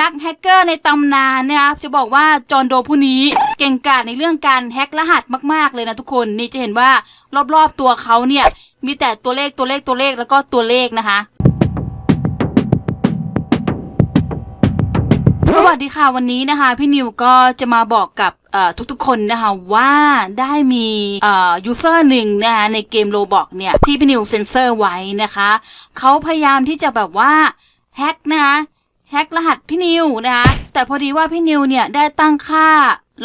นักแฮกเกอร์ในตำนานนะครับจะบอกว่าจอห์นโดผู้นี้เก่งกาจในเรื่องการแฮกรหัสมาก ๆ เลยนะทุกคนนี่จะเห็นว่ารอบๆตัวเขาเนี่ย มีแต่ตัวเลขตัวเลขตัวเลขแล้วก็ตัวเลขนะคะสวัสดีค่ะวันนี้นะคะ พี่นิวก็จะมาบอกกับทุกๆคนนะคะว่าได้มีอ่อยูเซอร์หนึ่งนะคะในเกมโลบอกเนี่ยที่พี่นิวเซ็นเซอร์ไว้นะคะเขาพยายามที่จะแบบว่าแฮกนะคะ แฮกรหัสพี่นิวนะคะ แต่พอดีว่าพี่นิวเนี่ยได้ตั้งค่า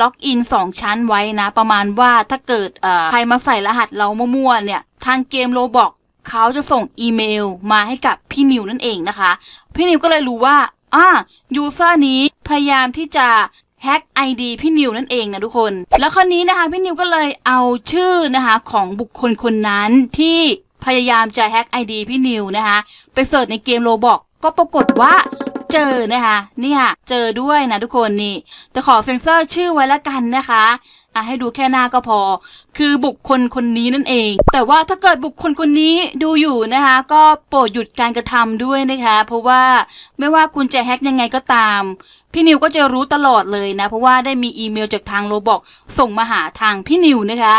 ล็อกอินสองชั้นไว้นะ ประมาณว่าถ้าเกิดใครมาใส่รหัสเรามั่วๆเนี่ย ทางเกมโลบอกเขาจะส่งอีเมลมาให้กับพี่นิวนั่นเองนะคะ พี่นิวก็เลยรู้ว่าอ่ายูเซอร์นี้พยายามที่จะแฮก ID พี่นิวนั่นเองนะทุกคน แล้วคราวนี้นะคะพี่นิวก็เลยเอาชื่อนะคะของบุคคลคนนั้นที่พยายามจะแฮก ID พี่นิวนะคะ ไปเสิร์ชในเกมโลบอกก็ปรากฏว่า เจอนะคะเนี่ยเจอด้วยนะทุกคนนี่แต่ขอเซ็นเซอร์ชื่อไว้ละกันนะคะอะให้ดูแค่หน้าก็พอ คือบุคคลคนนี้นั่นเอง แต่ว่าถ้าเกิดบุคคลคนนี้ดูอยู่นะคะ ก็โปรดหยุดการกระทำด้วยนะคะ เพราะว่าไม่ว่าคุณจะแฮ็กยังไงก็ตาม พี่นิวก็จะรู้ตลอดเลยนะ เพราะว่าได้มีอีเมลจากทางโรบอกส่งมาหาทางพี่นิวนะคะ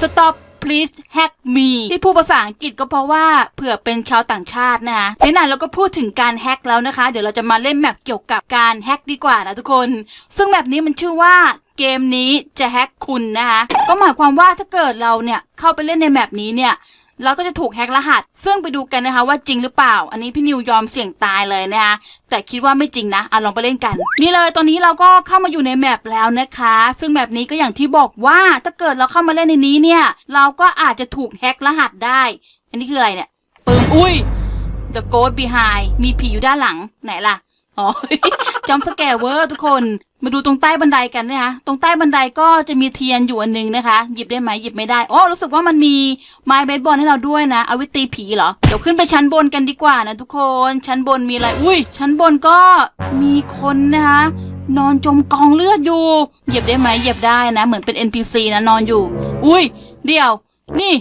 stop please hack me ที่พูดภาษาอังกฤษก็เพราะว่าเผื่อเป็นชาวต่างชาตินะคะในนๆเราก็พูดถึงการแฮกแล้วนะคะ เดี๋ยวเราจะมาเล่นแมปเกี่ยวกับการแฮกดีกว่านะทุกคน ซึ่งแมปนี้มันชื่อว่าเกมนี้จะแฮกคุณนะคะ ก็หมายความว่าถ้าเกิดเราเนี่ยเข้าไปเล่นในแมปนี้เนี่ย เราก็จะถูกแฮกรหัส ซึ่งไปดูกันนะคะว่าจริงหรือเปล่า อันนี้พี่นิวยอมเสี่ยงตายเลยนะคะแต่คิดว่าไม่จริงนะอะลองไปเล่นกัน นี่เลยตอนนี้เราก็เข้ามาอยู่ในแมปแล้วนะคะ ซึ่งแมปนี้ก็อย่างที่บอกว่าถ้าเกิดเราเข้ามาเล่นในนี้เนี่ย เราก็อาจจะถูกแฮกรหัสได้ อันนี้คืออะไรเนี่ยปืมอุ้ย The Ghost Behind มีผีอยู่ด้านหลังไหนล่ะ อ๋อจอมสแกเวอร์ทุกคน มาดูตรงใต้บันไดกันนะคะ ตรงใต้บันไดก็จะมีเทียนอยู่อันหนึงนะคะ หยิบได้ไหมหยิบไม่ได้ โอ๋อรู้สึกว่ามันมีไม้เบสบอลให้เราด้วยนะ เอาไว้ตีผีเหรอ เดี๋ยวขึ้นไปชั้นบนกันดีกว่านะทุกคน ชั้นบนมีอะไร อุ้ย ชั้นบนก็มีคนนะคะ นอนจมกองเลือดอยู่ เหยียบได้ไหมเหยียบได้นะ เหมือนเป็น NPC นะนอนอยู่ อุ้ย เดี๋ยว นี่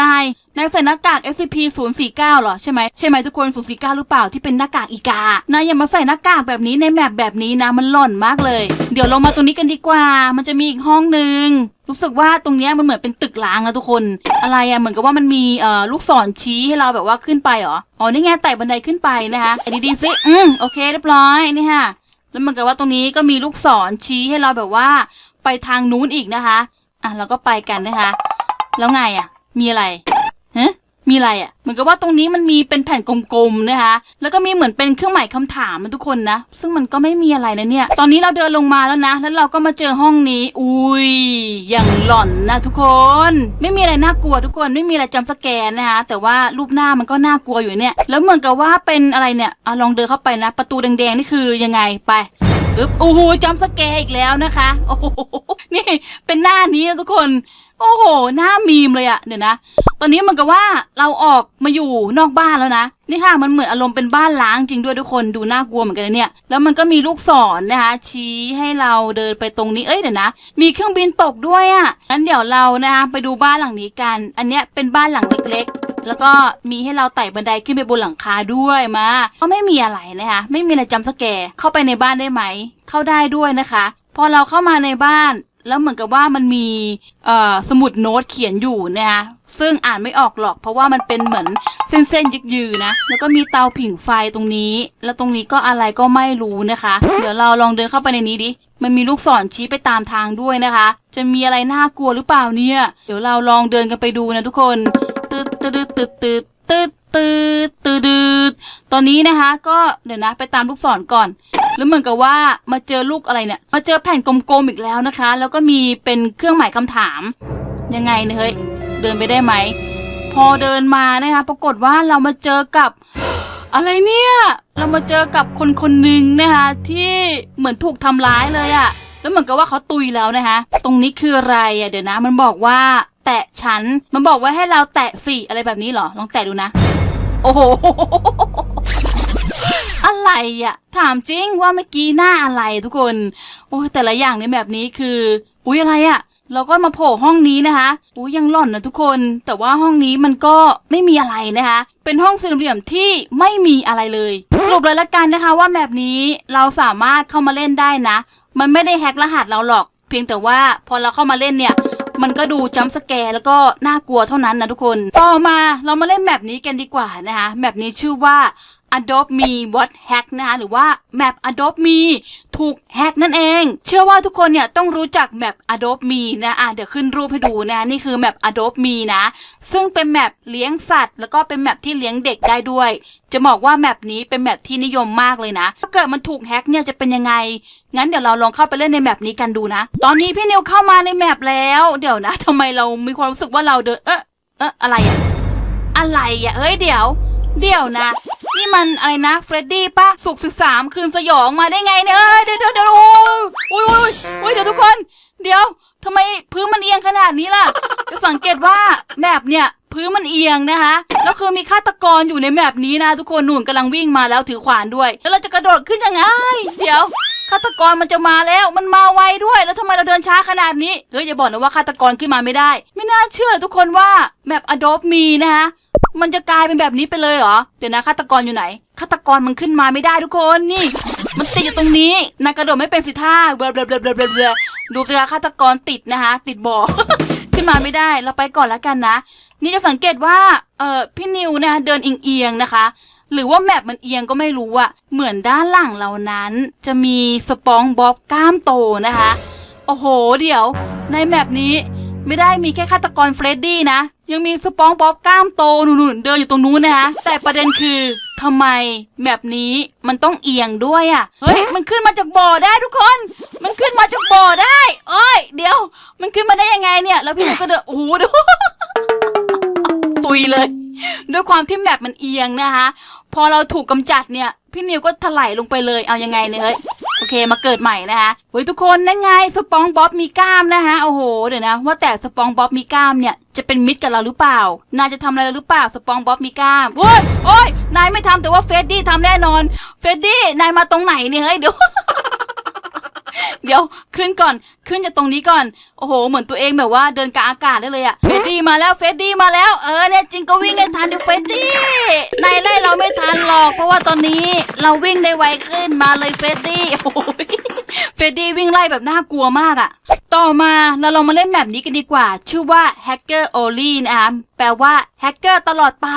นาย นายใส่หน้ากาก SCP 0 4 9เหรอ ใช่ไหมใช่ไหมทุกคน 0 4 9 หรือเปล่าที่เป็นหน้ากากอีกานายอย่ามาใส่หน้ากากแบบนี้ในแมปแบบนี้นะมันหล่อนมากเลย เดี๋ยวลงมาตรงนี้กันดีกว่า มันจะมีอีกห้องหนึ่งรู้สึกว่าตรงนี้มันเหมือนเป็นตึกล้างนะทุกคน อะไรอะเหมือนกับว่ามันมีเอ่อลูกศรชี้ให้เราแบบว่าขึ้นไปหรออ๋อนี่ไงไต่บันไดขึ้นไปนะคะไอ้ดีซิอืมโอเคเรียบร้อยนี่ค่ะแล้วเหมือนกับว่าตรงนี้ก็มีลูกศรชี้ให้เราแบบว่า ไปทางนู้นอีกนะคะอะเราก็ไปกันนะคะ แล้วไงอะมีอะไร ฮะมีอะไรอะ เหมือนกับว่าตรงนี้มันมีเป็นแผ่นกลมๆนะคะ แล้วก็มีเหมือนเป็นเครื่องหมายคำถามนะทุกคนนะ ซึ่งมันก็ไม่มีอะไรนะเนี่ย ตอนนี้เราเดินลงมาแล้วนะ แล้วเราก็มาเจอห้องนี้ อุ้ย อย่างหล่อนนะทุกคน ไม่มีอะไรน่ากลัวทุกคน ไม่มีอะไรจำสแกนนะคะ แต่ว่ารูปหน้ามันก็น่ากลัวอยู่เนี่ย แล้วเหมือนกับว่าเป็นอะไรเนี่ยอลองเดินเข้าไปนะ ประตูแดงๆนี่คือยังไง ไปอึ๊บโอ้โหจำสแกร์อีกแล้วนะคะ โอ้โห นี่เป็นหน้านี้นะทุกคน โอ้โห หน้ามีมเลยอะเดี๋ยวนะ ตอนนี้มือนกับว่าเราออกมาอยู่นอกบ้านแล้วนะ นี่ค่ะ มันเหมือนอารมณ์เป็นบ้านล้างจริงด้วยทุกคน ดูน่ากลัวเหมือนกันเนี่ย แล้วมันก็มีลูกศรนนะคะ ชี้ให้เราเดินไปตรงนี้ เอ้ยเดี๋ยวนะ มีเครื่องบินตกด้วยอะงั้นเดี๋ยวเรานะคะไปดูบ้านหลังนี้กัน อันเนี้ยเป็นบ้านหลังเล็กๆ แล้วก็มีให้เราไต่บันไดขึ้นไปบนหลังคาด้วยมา ก็ไม่มีอะไรนะคะ ไม่มีอะไรจำสแกร์เข้าไปในบ้านได้ไหม เข้าได้ด้วยนะคะ พอเราเข้ามาในบ้าน แล้วเหมือนกับว่ามันมีสมุดโน้ตเขียนอยู่นะคะซึ่งอ่านไม่ออกหรอก เพราะว่ามันเป็นเหมือนเส้นๆยึกยือนะ แล้วก็มีเตาผิงไฟตรงนี้ แล้วตรงนี้ก็อะไรก็ไม่รู้นะคะ เดี๋ยวเราลองเดินเข้าไปในนี้ดิ มันมีลูกศรชี้ไปตามทางด้วยนะคะ จะมีอะไรน่ากลัวหรือเปล่าเนี่ย เดี๋ยวเราลองเดินกันไปดูนะทุกคนตืดตืดตืดตืดตืดตืดตืดตอนนี้นะคะ ก็เดี๋ยวนะ ไปตามลูกศรก่อน แล้วเหมือนกับว่ามาเจอลูกอะไรเนี่ย มาเจอแผ่นกลมๆอีกแล้วนะคะ แล้วก็มีเป็นเครื่องหมายคำถามยังไงเนี่ยเฮ้ยเดินไปได้ไหม พอเดินมานะคะปรากฏว่าเรามาเจอกับอะไรเนี่ย เรามาเจอกับคนคนหนึ่งนะคะที่เหมือนถูกทำร้ายเลยอะแล้วเหมือนกับว่าเขาตุยแล้วนะคะตรงนี้คืออะไรอะเดี๋ยวนะ มันบอกว่า แตะฉันมันบอกว่าให้เราแตะสี่อะไรแบบนี้เหรอลองแตะดูนะ โอ้โห อะไรอะถามจริงว่าเมื่อกี้หน้าอะไรทุกคน โอ้ยแต่ละอย่างในแบบนี้คือ อุ้ยอะไรอะเราก็มาโผล่ห้องนี้นะคะอู้ยังหล่อนนะทุกคน แต่ว่าห้องนี้มันก็ไม่มีอะไรนะคะ เป็นห้องสี่เหลี่ยมที่ไม่มีอะไรเลย สรุปเลยละกันนะคะว่าแบบนี้เราสามารถเข้ามาเล่นได้นะ มันไม่ได้แฮกรหัสเราหรอก เพียงแต่ว่าพอเราเข้ามาเล่นเนี่ยมันก็ดูจัมสแกร์แล้วก็น่ากลัวเท่านั้นนะทุกคน ต่อมาเรามาเล่นแมปนี้กันดีกว่านะคะแมปนี้ชื่อว่า Adobe Me What Hack นะคะหรือว่าแมป Adobe Me ถูกแฮกนั่นเอง เชื่อว่าทุกคนเนี่ยต้องรู้จักแมป Adobe Me นะอะเดี๋ยวขึ้นรูปให้ดูนะนี่คือแมป Adobe Me นะ ซึ่งเป็นแมปเลี้ยงสัตว์ แล้วก็เป็นแมปที่เลี้ยงเด็กได้ด้วย จะบอกว่าแมปนี้เป็นแมปที่นิยมมากเลยนะ ถ้าเกิดมันถูกแฮกเนี่ยจะเป็นยังไง งั้นเดี๋ยวเราลองเข้าไปเล่นในแมปนี้กันดูนะ ตอนนี้พี่นิวเข้ามาในแมปแล้ว เดี๋ยวนะทำไมเรามีความรู้สึกว่าเราเดินเอ๊ะเอ๊ะอะไรอะอะไรอะเอ้ยเดี๋ยว เดี๋ยวนะ นี่มันอะไรนะเฟรดดี้ปะสุกสิบสามคืนสยองมาได้ไงเนี่ยเอ้ยเดี๋ยวเดี๋ยวเดี๋ยวโอ้ยโอ้ยโอ้ยโอ้ยเดี๋ยวทุกคน เดี๋ยวทำไมพื้นมันเอียงขนาดนี้ล่ะ จะสังเกตว่าแมปเนี่ยพื้นมันเอียงนะคะแล้วคือมีฆาตกรอยู่ในแมปนี้นะ ทุกคนหนุนกำลังวิ่งมาแล้วถือขวานด้วย แล้วเราจะกระโดดขึ้นยังไง เดี๋ยวฆาตกรมันจะมาแล้วมันมาไวด้วย แล้วทำไมเราเดินช้าขนาดนี้เฮ้ยอย่าบอกนะว่าฆาตกรขึ้นมาไม่ได้ ไม่น่าเชื่อเลยทุกคนว่าแมป Adobe มีนะคะ มันจะกลายเป็นแบบนี้ไปเลยเหรอ เดี๋ยวนะฆาตกรอยู่ไหนฆาตกรมันขึ้นมาไม่ได้ทุกคนนี่ มันติดอยู่ตรงนี้นายกระโดดไม่เป็นสิท่าเบลเบลเบลเบลเบลเบลดูสิคะฆาตกรติดนะคะ ติดบ่อขึ้นมาไม่ได้เราไปก่อนแล้วกันนะ นี่จะสังเกตว่าเออพี่นิวนะเดินเอียงๆนะคะหรือว่าแมปมันเอียงก็ไม่รู้อะเหมือนด้านหลังเรานั้น จะมีสปองบ๊อบกล้ามโตนะคะ โอ้โห เดี๋ยว ในแมปนี้ไม่ได้มีแค่ฆาตกรเฟรดดี้นะ ยังมีสปองบ๊อบกล้ามโตหนุนๆเดินอยู่ตรงนู้นนะคะแต่ประเด็นคือทำไมแบบนี้มันต้องเอียงด้วยอะ่ะเฮ้ยมันขึ้นมาจากบ่อได้ทุกคน มันขึ้นมาจากบ่อได้เอ้ย เดี๋ยว มันขึ้นมาได้ยังไงเนี่ย แล้วพี่หนูก็เดินโอ้โหดูตุยเลย ด้วยความที่แมปมันเอียงนะคะ พอเราถูกกำจัดเนี่ย พี่นิวก็ถลายลงไปเลยเอายังไงเนี่ยเฮ้ย โอเคมาเกิดใหม่นะคะเฮ้ยทุกคนนั่นไงสปองบ๊อบมีกล้ามนะคะโอ้โหเดี๋ยวนะ ว่าแต่สปองบ๊อบมีกล้ามเนี่ยจะเป็นมิตรกับเราหรือเปล่า นายจะทำอะไรหรือเปล่าสปองบ๊อบมีกล้ามโอ้ยโอ้ยนายไม่ทำแต่ว่าเฟดดี้ทำแน่นอน เฟดดี้นายมาตรงไหนเนี่ยเฮ้ยเดี๋ยว เดี๋ยวขึ้นก่อนขึ้นจากตรงนี้ก่อน โอ้โห เหมือนตัวเองแบบว่าเดินกลางอากาศได้เลยอะเฟดดี้มาแล้วเฟดดี้มาแล้วเออเนี่ยจริงก็วิ่งได้ทันดิเฟดดี้นายไล่เราไม่ทันหรอก เพราะว่าตอนนี้เราวิ่งได้ไวขึ้นมาเลยเฟดดี้โอ้ยเฟดดี้วิ่งไล่แบบน่ากลัวมากอะต่อมาเราลองมาเล่นแบบนี้กันดีกว่า ชื่อว่า Hacker Only นะคะแปลว่าแฮกเกอร์ตลอดไป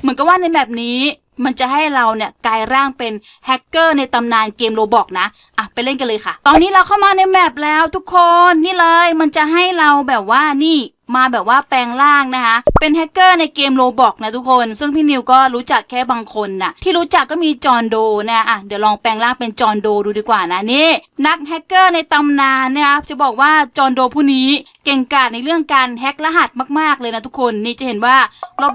เหมือนกับว่าในแบบนี้ มันจะให้เราเนี่ยกลายร่างเป็นแฮกเกอร์ในตำนานเกมโรบอกนะ อะ ไปเล่นกันเลยค่ะ ตอนนี้เราเข้ามาในแมปแล้วทุกคนนี่เลยมันจะให้เราแบบว่านี่มาแบบว่าแปลงร่างนะคะ เป็นแฮกเกอร์ในเกมโรบอกนะทุกคน ซึ่งพี่นิวก็รู้จักแค่บางคนนะที่รู้จักก็มีจอห์นโดนะอะ เดี๋ยวลองแปลงร่างเป็นจอห์นโดดูดีกว่านะนี่ นักแฮกเกอร์ในตำนานนะคะจะบอกว่าจอห์นโดผู้นี้เก่งกาจในเรื่องการแฮกรหัสมากๆเลยนะทุกคน นี่จะเห็นว่า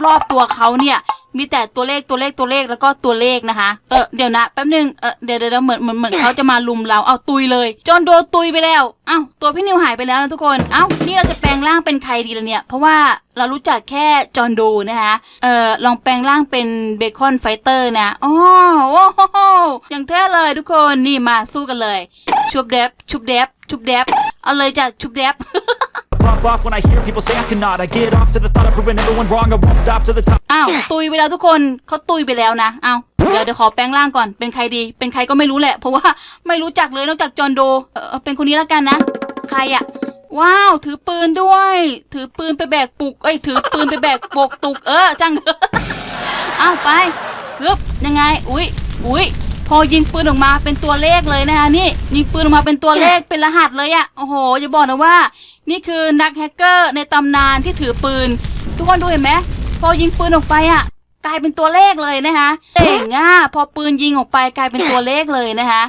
รอบๆตัวเขาเนี่ย มีแต่ตัวเลขตัวเลขตัวเลขแล้วก็ตัวเลขนะคะ เออเดี๋ยวนะแป๊บนึงเออเดี๋ยวเดี๋ยวเหมือนเหมือนเหมือนเขาจะมาลุมเราเอาตุยเลยจนโดนตุยไปแล้วเอ้าตัวพี่นิวหายไปแล้วนะทุกคนเอ้านี่เราจะแปลงร่างเป็นใครดีล่ะเนี่ย เพราะว่าเรารู้จักแค่จอห์นโดนะคะเอ่อลองแปลงร่างเป็นเบคอนไฟเตอร์นะอ๋อโอ้โหอย่างแท้เลยทุกคนนี่มาสู้กันเลย ชุบเดบชุบเดบชุบเดบเอาเลยจ้ะชุบเดบ Pop off when I hear people say I cannot I get off to the thought of proving everyone wrong I won't stop to the top อ้าวตุยไปแล้วทุกคนเขาตุยไปแล้วนะอ้าวเดี๋ยวเดี๋ยวขอแปลงร่างก่อนเป็นใครดี เป็นใครก็ไม่รู้แหละ เพราะว่าไม่รู้จักเลยนอกจากจอห์นโดเออเป็นคนนี้แล้วกันนะ ใครอะว้าวถือปืนด้วย ถือปืนไปแบกปุกเอ้ยถือปืนไปแบกปกตุกเออจังอ้าวไปฮึบยังไง อุ้ยอุ้ยพอยิงปืนออกมาเป็นตัวเลขเลยนะคะนี่ยิงปืนออกมาเป็นตัวเลขเป็นรหัสเลยอะโอ้โหอย่าบอกนะว่า นี่คือนักแฮกเกอร์ในตำนานที่ถือปืน ทุกคนดูเห็นไหมพอยิงปืนออกไปอะ กลายเป็นตัวเลขเลยนะคะเจ๋งอะพอปืนยิงออกไปกลายเป็นตัวเลขเลยนะคะ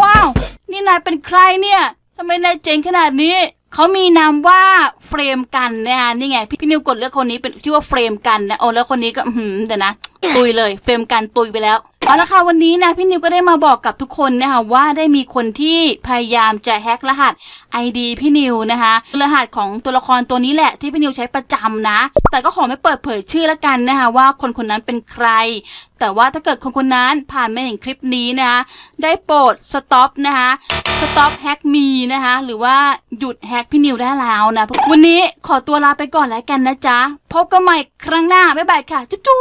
ว้าว นี่นายเป็นใครเนี่ยทำไมนายเจ๋งขนาดนี้ เขามีนามว่าเฟรมกันนะคะนี่ไงพี่นิวกดเลือกคนนี้เป็นชื่อว่าเฟรมกันนะโอ้แล้วคนนี้ก็หืมเดี๋ยวนะตุยเลยเฟรมกันตุยไปแล้วเอาละค่ะวันนี้นะพี่นิวก็ได้มาบอกกับทุกคนนะคะว่าได้มีคนที่พยายามจะแฮกรหัส ID พี่นิวนะคะรหัสของตัวละครตัวนี้แหละที่พี่นิวใช้ประจำนะ แต่ก็ขอไม่เปิดเผยชื่อละกันนะคะว่าคนคนนั้นเป็นใคร แต่ว่าถ้าเกิดคนคนนั้นผ่านมาเห็นคลิปนี้นะคะได้โปรดสต็อปนะคะ stop hack me นะคะ หรือว่าหยุดแฮกพี่นิวได้แล้วนะ วันนี้ขอตัวลาไปก่อนแล้วกันนะจ๊ะ พบกันใหม่ครั้งหน้า บ๊ายบายค่ะ จุ๊บจุ๊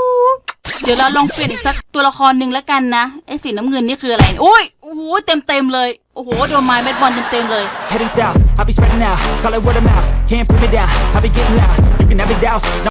เดี๋ยวเราลองเปลี่ยนอีกสักตัวละครหนึ่งแล้วกันนะ ไอ้สีน้ำเงินนี่คืออะไร โอ้ยโอ้โหเต็มเต็มเลย โอ้โห โดนไม้เบสบอลเต็มเต็มเลย Heading south, I'll be spreading out, call it word of mouth. Can't put me down, I'll be getting loud. You can have it douse.